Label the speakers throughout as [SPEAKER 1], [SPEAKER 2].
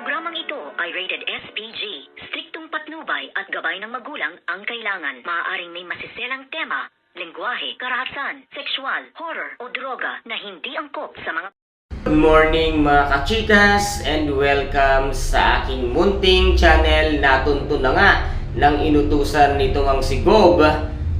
[SPEAKER 1] Programang ito ay rated SPG. Striktong patnubay at gabay ng magulang ang kailangan. Maaaring may masiselang tema, lengguwahe, karahasan, sexual, horror o droga na hindi angkop sa mga
[SPEAKER 2] Good morning mga kachikas and welcome sa aking munting channel na tuntun na nga ng inutusan nitong ang si Gob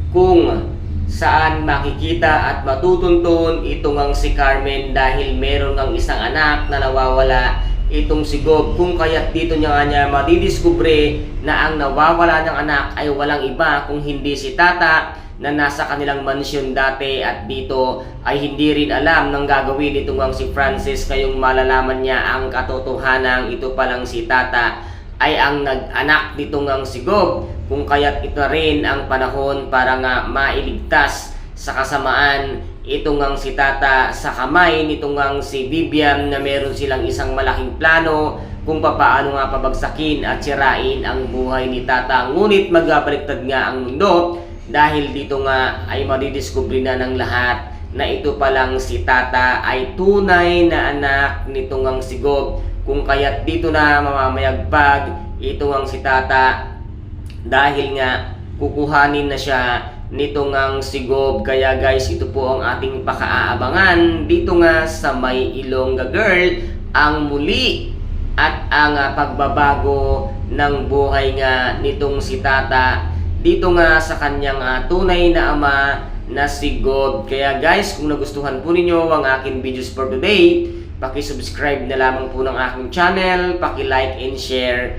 [SPEAKER 2] kung saan makikita at matutuntun itong ang si Carmen dahil meron ng isang anak na nawawala itong si Gob. Kung kaya't dito niya nga niya madidiskubre na ang nawawala ng anak ay walang iba kung hindi si Tata na nasa kanilang mansyon dati at dito ay hindi rin alam ng gagawin itong ang si Francis. Kayong malalaman niya ang katotohanan ito palang si Tata ay ang nag-anak nitong ang si Gob. Kung kaya't ito rin ang panahon para nga mailigtas sa kasamaan itong ang si Tata sa kamay nitong ang si Bibian na meron silang isang malaking plano kung papaano nga pabagsakin at sirain ang buhay ni Tata. Ngunit magbabaliktad nga ang mundo dahil dito nga ay madidiskubre na ng lahat na ito palang si Tata ay tunay na anak nitong ang si Gob. Kung kaya't dito na mamamayagpag itong ang si Tata dahil nga kukuhanin na siya nitong ang si Gob. Kaya guys, ito po ang ating pakaaabangan dito nga sa may Ilongga Girl ang muli at ang ah, pagbabago ng buhay nga nitong si Tata dito nga sa kanyang ah, tunay na ama na si God. Kaya guys, kung nagustuhan po ninyo ang aking videos for today, paki-subscribe na lamang po ng aking channel, paki-like and share